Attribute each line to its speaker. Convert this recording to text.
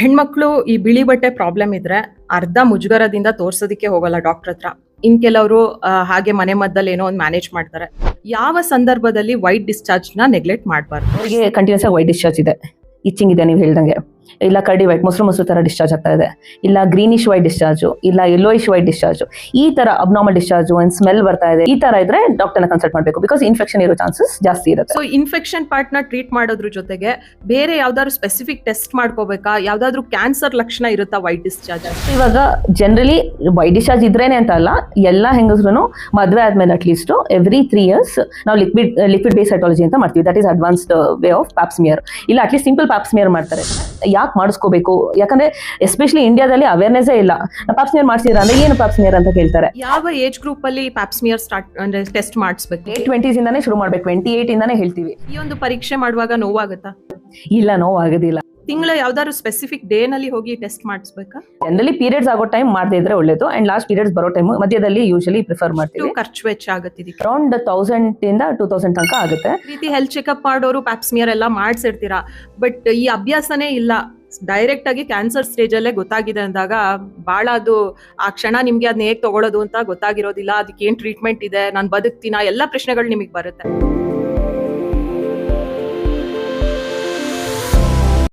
Speaker 1: ಹೆಣ್ಮಕ್ಳು ಈ ಬಿಳಿ ಬಟ್ಟೆ ಪ್ರಾಬ್ಲಮ್ ಇದ್ರೆ ಅರ್ಧ ಮುಜುಗರದಿಂದ ತೋರ್ಸೋದಕ್ಕೆ ಹೋಗಲ್ಲ ಡಾಕ್ಟರ್ ಹತ್ರ. ಇನ್ ಕೆಲವರು ಹಾಗೆ ಮನೆ ಮದ್ದಲ್ಲಿ ಏನೋ ಒಂದು ಮ್ಯಾನೇಜ್ ಮಾಡ್ತಾರೆ. ಯಾವ ಸಂದರ್ಭದಲ್ಲಿ ವೈಟ್ ಡಿಸ್ಚಾರ್ಜ್ನ ನೆಗ್ಲೆಕ್ಟ್ ಮಾಡಬಾರ್ದು?
Speaker 2: ಅವರಿಗೆ ಕಂಟಿನ್ಯೂಸ್ ಆಗಿ ವೈಟ್ ಡಿಸ್ಚಾರ್ಜ್ ಇದೆ. ಇಚ್ಚಿಂಗ್ ಇದೆ, ನೀವು ಹೇಳ್ದಂಗೆ. ಇಲ್ಲ ಕರ್ಡಿ ವೈಟ್ ಮೊಸರು ಮೊಸರು ತರ ಡಿಸ್ಚಾರ್ಜ್ ಆಗ್ತಾ ಇದೆ. ಇಲ್ಲ ಗ್ರೀನಿಶ್ ವೈಟ್ ಡಿಸ್ಚಾರ್ಜು ಇಲ್ಲ ಯೆಲ್ಲೋಯಿಶ್ ವೈಟ್ ಡಿಸ್ಚಾರ್ಜು ಈ ತರ ಅಬ್ನಾರ್ಮಲ್ ಡಿಸ್ಚಾರ್ಜು ಒಂದು ಸ್ಮೆಲ್ ಬರ್ತಾ ಇದೆ ಈ ತರ ಇದ್ರೆ ಡಾಕ್ಟರ್ನ ಕನ್ಸಲ್ಟ್ ಮಾಡಬೇಕು ಬಿಕಾಸ್ ಇನ್ಫೆಕ್ಷನ್ ಇರೋ ಚಾನ್ಸಸ್ ಜಾಸ್ತಿ ಇರುತ್ತೆ.
Speaker 1: ಸೊ ಇನ್ಫೆಕ್ಷನ್ ಪಾರ್ಟ್ನ ಟ್ರೀಟ್ ಮಾಡೋದ್ರ ಜೊತೆಗೆ ಬೇರೆ ಯಾವ್ದಾದ್ರು ಸ್ಪೆಸಿಫಿಕ್ ಟೆಸ್ಟ್ ಮಾಡ್ಕೋಬೇಕಾ? ಯಾವ್ದಾದ್ರು ಕ್ಯಾನ್ಸರ್ ಲಕ್ಷಣ ಇರುತ್ತಾ ವೈಟ್ ಡಿಸ್ಚಾರ್ಜ್
Speaker 2: ಇವಾಗ ಜನರಲಿ ವೈಟ್ ಡಿಸ್ಚಾರ್ಜ್ ಇದ್ರೇನೆ ಅಂತ ಅಲ್ಲ ಎಲ್ಲ ಹೆಂಗಸ್ರು ಮದುವೆ ಆದ್ಮೇಲೆ at least every three years ನಾವು ಲಿಕ್ವಿಡ್ ಲಿಕ್ವಿಡ್ ಬೇಸ್ ಸೈಟಾಲಜಿ ಅಂತ ಮಾಡ್ತೀವಿ. That is advanced way of pap smear ಇಲ್ಲ at least simple pap smear ಮಾಡ್ತಾರೆ. ಯಾಕೆ ಮಾಡಿಸ್ಕೋಬೇಕು? ಯಾಕಂದ್ರೆ ಎಸ್ಪೆಷಲಿ ಇಂಡಿಯಾದಲ್ಲಿ ಅವೇರ್ನೆಸ್ ಇಲ್ಲ. ಪ್ಯಾಪ್ಸ್ಮಿಯರ್ ಮಾಡ್ಸಿದ್ರ ಅಂದ್ರೆ ಏನು ಪ್ಯಾಪ್ಸ್ಮಿಯರ್ ಅಂತ ಕೇಳ್ತಾರೆ?
Speaker 1: ಯಾವ ಏಜ್ ಗ್ರೂಪ್ ಅಲ್ಲಿ ಪ್ಯಾಪ್ಸ್ಮಿಯರ್ ಸ್ಟಾರ್ಟ್ ಅಂದ್ರೆ ಟೆಸ್ಟ್ ಮಾಡಿಸ್ಬೇಕು?
Speaker 2: ಏಟ್ ಟ್ವೆಂಟೀಸ್ ಇಂದಾನೇ ಶುರು ಮಾಡ್ಬೇಕು. ಟ್ವೆಂಟಿ ಏಟ್ ಇಂದಾನೇ ಹೇಳ್ತೀವಿ.
Speaker 1: ಈ ಒಂದು ಪರೀಕ್ಷೆ ಮಾಡುವಾಗ ನೋವಾಗುತ್ತಾ?
Speaker 2: ಇಲ್ಲ ನೋವು ಆಗೋದಿಲ್ಲ
Speaker 1: ತಿಂಗಳ ಯಾವ್ದಾದ್ರು ಸ್ಪೆಸಿಫಿಕ್ ಡೇ ನಲ್ಲಿ ಹೋಗಿ ಟೆಸ್ಟ್ ಮಾಡಿಸ್ಬೇಕಾ?
Speaker 2: ಜನರಲಿ ಪೀರಿಯಡ್ಸ್ ಆಗೋ ಟೈಮ್ ಮಾಡದೇ ಇದ್ರೆ ಒಳ್ಳೇದು ಅಂಡ್ ಲಾಸ್ಟ್ ಪೀರಿಯಡ್ಸ್ ಬರೋ ಟೈಮ್ ಮಧ್ಯದಲ್ಲಿ ಯೂಶಲಿ ಪ್ರಿಫರ್ ಮಾಡ್ತೀವಿ.
Speaker 1: ಖರ್ಚು ವೆಚ್ಚ ಆಗುತ್ತೆ ಇದಕ್ಕೆ.
Speaker 2: ಅರೌಂಡ್ ತೌಸಂಡ್ ಇಂದ ಟೂ ತೌಸಂಡ್ ತನಕ ಆಗುತ್ತೆ.
Speaker 1: ಈ ರೀತಿ ಹೆಲ್ತ್ ಚೆಕಪ್ ಮಾಡೋರು ಪ್ಯಾಪ್ಸ್ಮಿಯರ್ ಎಲ್ಲ ಮಾಡ್ಸಿರ್ತೀರಾ? ಬಟ್ ಈ ಅಭ್ಯಾಸನೇ ಇಲ್ಲ. ಡೈರೆಕ್ಟ್ ಆಗಿ ಕ್ಯಾನ್ಸರ್ ಸ್ಟೇಜ್ ಅಲ್ಲೇ ಗೊತ್ತಾಗಿದೆ ಅಂದಾಗ ಬಹಳ ಅದು ಆ ಕ್ಷಣ ನಿಮ್ಗೆ ಅದನ್ನ ಹೇಗೆ ತಗೊಳ್ಳೋದು ಅಂತ ಗೊತ್ತಾಗಿರೋದಿಲ್ಲ. ಅದಕ್ಕೆ ಏನ್ ಟ್ರೀಟ್ಮೆಂಟ್ ಇದೆ? ನಾನು ಬದುಕ್ತೀನಾ? ಎಲ್ಲ ಪ್ರಶ್ನೆಗಳು ನಿಮಗೆ ಬರುತ್ತೆ.